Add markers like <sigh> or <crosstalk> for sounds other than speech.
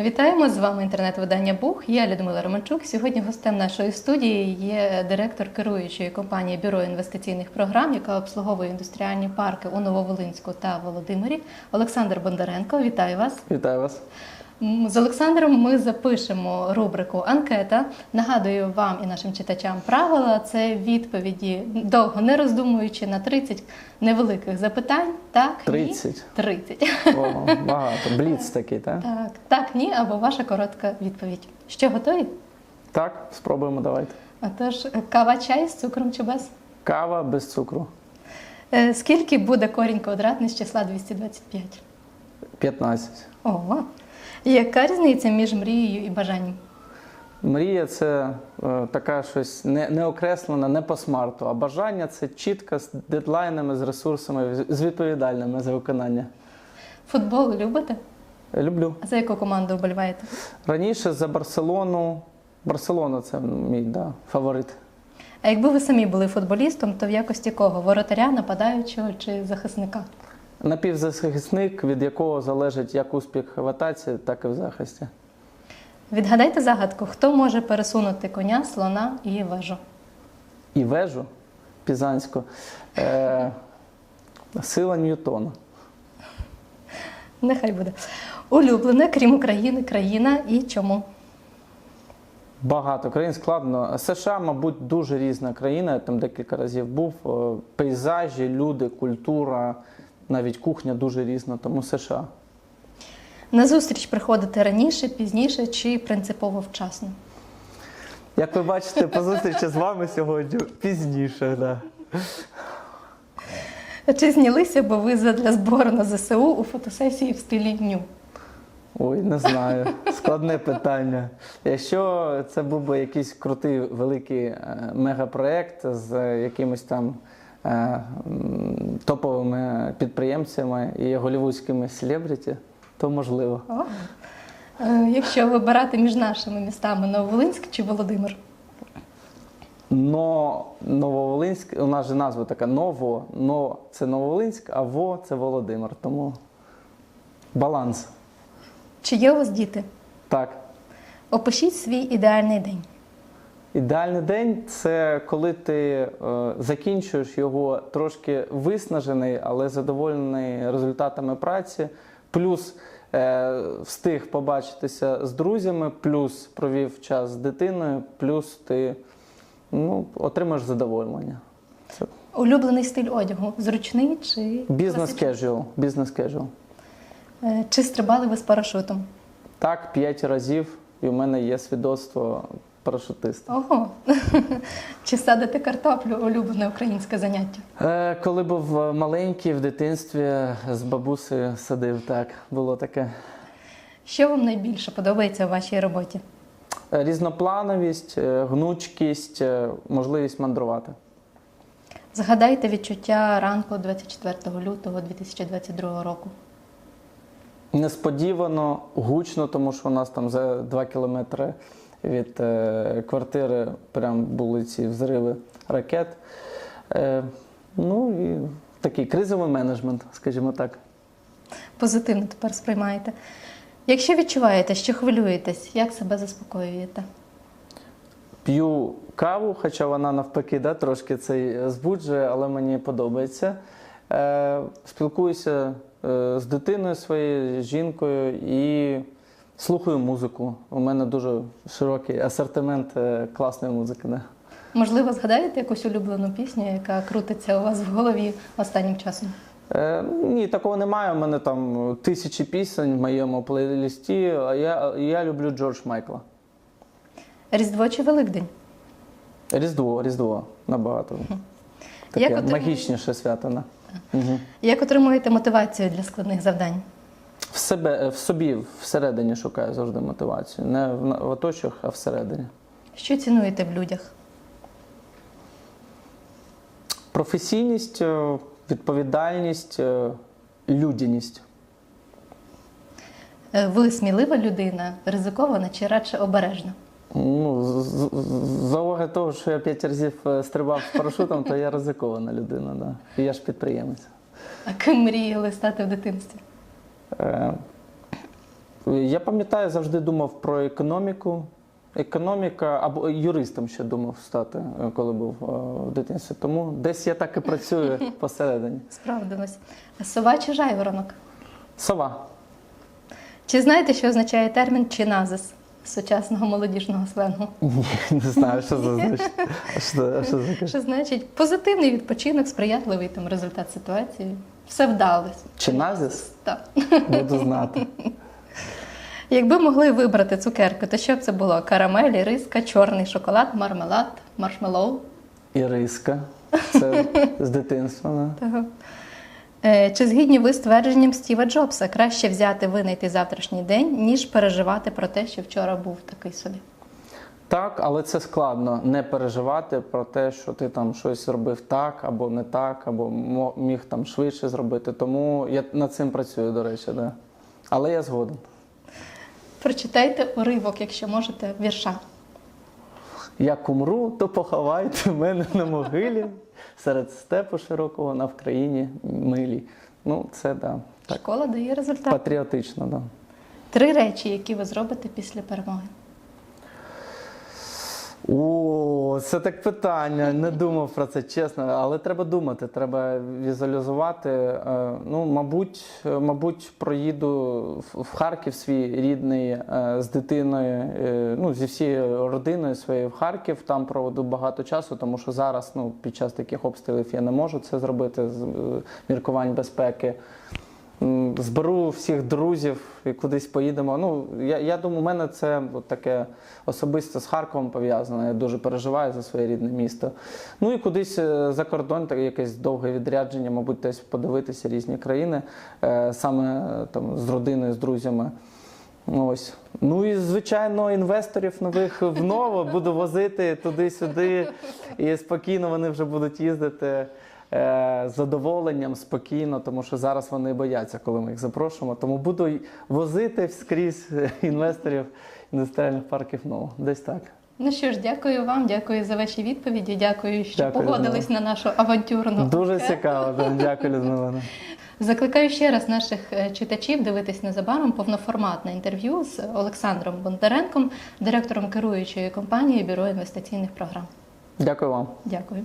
Вітаємо з вами інтернет-видання Бух. Я Людмила Романчук. Сьогодні гостем нашої студії є директор керуючої компанії Бюро інвестиційних програм, яка обслуговує індустріальні парки у Нововолинську та Володимирі. Олександр Бондаренко. Вітаю вас. Вітаю вас. З Олександром ми запишемо рубрику Анкета. Нагадую вам і нашим читачам правила. Це відповіді довго не роздумуючи на 30 невеликих запитань. Так, ні? 30. 30. О, багато. Бліц такий, так? Так, так, ні, або ваша коротка відповідь. Що готові? Так, спробуємо давайте. Отож, кава чай з цукром чи без? Кава без цукру. Е, Скільки буде корінь квадратний з числа 225? 15. Ого. Яка різниця між мрією і бажанням? Мрія це е, така щось не, не окреслена, не по смарту, а бажання це чітко з дедлайнами, з ресурсами, з відповідальними за виконання. Футбол любите? Люблю. А за яку команду вболіваєте? Раніше за Барселону. Барселона це мій да, фаворит. А якби ви самі були футболістом, то в якості кого? Воротаря, нападаючого чи захисника? Напівзахисник, від якого залежить як успіх в атаці, так і в захисті. Відгадайте загадку, хто може пересунути коня, слона і вежу? і вежу Пізанську. Е, сила Ньютона. Нехай буде. Улюблене, крім України, країна і чому? Багато країн складно. США, мабуть, дуже різна країна. Я там декілька разів був. Е, Пейзажі, люди, культура, навіть кухня дуже різна, тому США. На зустріч приходити раніше, пізніше чи принципово вчасно? Як ви бачите, по зустрічі з вами сьогодні пізніше. Да. Чи знялися б ви задля збору на ЗСУ у фотосесії в стилі ню? Ой, не знаю. Складне питання. Якщо це був би якийсь крутий великий е, мегапроект з якимось там топовими підприємцями і голівудськими селебріті, то можливо. О. Е, Якщо вибирати між нашими містами Нововолинськ чи Володимир? Но Нововолинськ, у нас же назва така Ново, но це Нововолинськ, а Во це Володимир. Тому баланс. Чи є у вас діти? Так. Опишіть свій ідеальний день. Ідеальний день це коли ти е, закінчуєш його трошки виснажений, але задоволений результатами праці, плюс е, встиг побачитися з друзями, плюс провів час з дитиною, плюс ти ну, отримаєш задоволення. Улюблений стиль одягу зручний чи бізнес кежуал. Бізнес кежуал. Чи стрибали ви з парашутом? Так, п'ять разів, і у мене є свідоцтво парашутиста. Ого. <laughs> Чи садити картоплю улюблене українське заняття? Е, Коли був маленький в дитинстві, з бабусею садив, так, було таке. Що вам найбільше подобається у вашій роботі? Е, Різноплановість, е, гнучкість, е, можливість мандрувати. Згадайте відчуття ранку 24 лютого 2022 року. Несподівано, гучно, тому що у нас там за два кілометри від е, квартири прям були ці взриви ракет. Е, ну і такий кризовий менеджмент, скажімо так. Позитивно тепер сприймаєте. Якщо відчуваєте, що хвилюєтесь, як себе заспокоюєте? П'ю каву, хоча вона навпаки да, трошки цей збуджує, але мені подобається. Е, спілкуюся е, з дитиною своєю, з жінкою і слухаю музику. У мене дуже широкий асортимент е, класної музики. Да. Можливо, згадаєте якусь улюблену пісню, яка крутиться у вас в голові останнім часом? Е, ні, такого немає. У мене там тисячі пісень в моєму плейлисті, а я, я люблю Джордж Майкла. Різдво чи Великдень? Різдво, Різдво набагато. Як Таке отримали- магічніше свято. Да. Угу. Як отримуєте мотивацію для складних завдань? В себе в собі всередині шукаю завжди мотивацію. Не в, оточуях, а всередині. Що цінуєте в людях? Професійність, е, відповідальність, е, людяність. Е, Ви смілива людина, ризикована чи радше обережна? Ну, за уваги того, що я п'ять разів стрибав з парашутом, то я ризикована людина. Да. І я ж підприємець. А ким мріяли стати в дитинстві? Е, Я пам'ятаю, завжди думав про економіку. Економіка або юристом ще думав стати, е, коли був е, в дитинстві. Тому десь я так і працюю <laughs> посередині. Справдимось. Сова чи жайворонок? Сова. Чи знаєте, що означає термін чиназис сучасного молодіжного сленгу? Ні, не знаю, що це значить. Що, що? Що значить позитивний відпочинок, сприятливий там результат ситуації. Все вдалось. Чиназис? Так. Буду знати. <laughs> Якби могли вибрати цукерки, то що б це було? Карамель, риска, чорний шоколад, мармелад, маршмеллоу? Іриска. Це з дитинства. Того. Е, Чи згідні ви з твердженням Стіва Джобса? Краще взяти винайти завтрашній день, ніж переживати про те, що вчора був такий собі. Так, але це складно не переживати про те, що ти там щось зробив так або не так, або міг там швидше зробити. Тому я над цим працюю, до речі, да. Але я згоден. Прочитайте уривок, якщо можете, вірша. Як умру, то поховайте мене на могилі серед степу широкого на Вкраїні милій. Ну, це да, так, Школа дає результат. патріотично, да. Три речі, які ви зробите після перемоги. О, це так питання. Не <laughs> думав про це чесно, але треба думати, треба візуалізувати. Е, Ну, мабуть, е, мабуть, проїду в- Харків свій рідний е, з дитиною, ну зі всією родиною своєю в Харків. Там проведу багато часу, тому що зараз, ну, під час таких обстрілів я не можу це зробити з міркувань безпеки. Зберу всіх друзів і кудись поїдемо. Ну, я, я думаю, у мене це от таке особисто з Харковом пов'язано. Я дуже переживаю за своє рідне місто. Ну і кудись е, за кордон, так якесь довге відрядження, мабуть, десь подивитися різні країни, е, саме е, там з родиною, з друзями. Ось. Ну і звичайно, інвесторів нових в ново буду возити туди-сюди, і спокійно вони вже будуть їздити задоволенням, спокійно, тому що зараз вони бояться, коли ми їх запрошуємо. Тому буду возити скрізь е, інвесторів індустріальних парків ново. Десь так. Ну що ж, дякую вам, дякую за ваші відповіді. Дякую, що Дякую, погодились на нашу авантюрну. Дуже цікаво. да. Дякую, Людмила. <laughs> Закликаю ще раз наших е, читачів дивитись незабаром повноформатне інтерв'ю з Олександром Бондаренком, директором керуючої компанії Бюро інвестиційних програм. Дякую вам. Дякую.